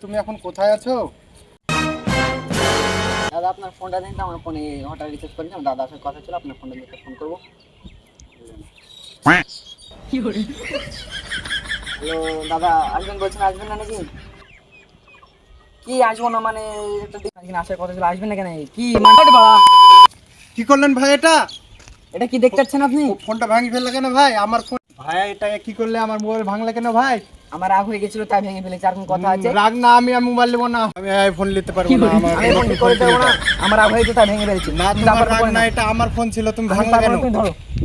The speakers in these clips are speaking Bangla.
তুমি এখন কোথায় আছো? দাদা আপনার ফোনটা দিন তো আমার ফোনে হঠাৎ রিচার্জ করেছিলাম দাদা আসার কথা ছিল আপনার ফোনটা দিতে ফোন করব। হ্যালো দাদা আসবেন বলছেন আসবেন না নাকি? কি আসব না মানে আসার কথা ছিল আসবেন না কেন? কি মানে বাড়া কি করলেন ভাই এটা? এটা কি দেখতে পাচ্ছেন আপনি? ফোনটা ভাঙি ফেললে কেন ভাই? আমার ফোন ভাই এটা কি করলে? আমার মোবাইল ভাঙলে কেন ভাই? আমার রাগ হয়ে গেছিল তাই ভেঙে ফেলেছি। আর কোন কথা আছে? রাগ না আমি মোবাইল নেব না। আমি ফোন নিতে পারব না আমার আমি ফোন করে দেবো না। আমার রাগ হয়েছে তাই ভেঙে ফেলেছি। না তোমার রাগ না। এটা আমার ফোন ছিল তুমি ভাঙলে কেন?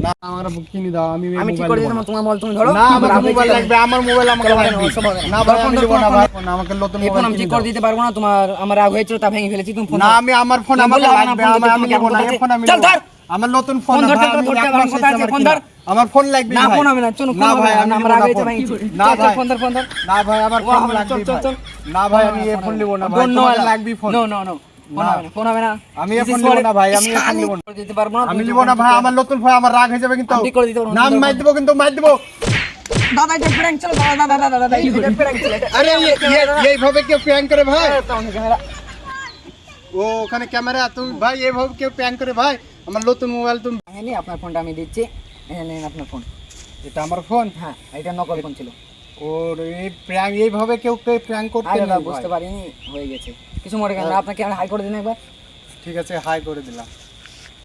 না আমার কিনে দাও আমি আমি করে দিলাম তোমার মোবাইল তুমি ধরো? না আমার মোবাইল লাগবে আমার মোবাইল আমাকে লাগবে। না। ভাই আমি দেবো না ভাই আমাকে নতুন মোবাইল আমি ঠিক করে দিতে পারব না? তোমার আমার রাগ হয়েছিল তা ভেঙে ফেলেছি তুমি ফোন না আমি আমার ফোন না, লাগবে আমার আমি নেব না ফোন আমি চল ধর। আমার নতুন ফোন ফোন না ধরতে ভাই, তো আমি ধরতে এক হবে, মাস কোথায় হয়েছে আছে? আমার ফোন কিনা। ধর। আমার ফোন লাগবে না ভাই। ফোন হবে না চলো না ফোন হবে ভাই না আমি আমার নেব রাগ না হয়েছে ফোন। ভাই না চল, চল, ভাই ফোন ধর ফোন ধর না ভাই আমার ও, ফোন হবে না, লাগবে চল, চল, ভাই। চল। না ভাই ফোন আমি হবে এই না, ফোন ফোন নেব না হবে ভাই না। তোমার No, no, লাগবে phone no, no, no, phone না। হবে না, ফোন হবে না। আমি এই This ফোন is নেব for- না ভাই, আমি ইস, এই ফোন আমি নেব না। করে দিতে পারব না আমি তুমি নিব ফোন না ঠিক ভাই করে আমার নতুন ফোন আমার রাগ হয়ে যাবে কিন্তু আমি ঠিক করে দিতে পারব না, নাম তুমি মাই ফোন- দেবো কিন্তু মাই দেবো দাদা এটা prank ছিল, দাদা, দাদা, দাদা, দাদা, এটা prank ছিল, এটা- আরে এটা এ- camera, এ- এইভাবে কেউ প্র্যাঙ্ক করে ভাই দাদা, এটা অন্য camera। ও ওখানে ক্যামেরা তুমি ভাই এইভাবে কেউ প্র্যাঙ্ক করে ভাই আমার নতুন মোবাইল তুমি নি আপনার ফোনটা আমি দিচ্ছি। এই নিন আপনার ফোন। এটা আমার ফোন? হ্যাঁ এটা নকল ফোন ছিল। ওর এই প্র্যাঙ্ক এইভাবে কেউ কেউ প্র্যাঙ্ক করতে না বুঝতে পারিনি হয়ে গেছে। কিছু মনে করেন আপনাকে আর হাই করে দিন একবার। ঠিক আছে হাই করে দিলাম।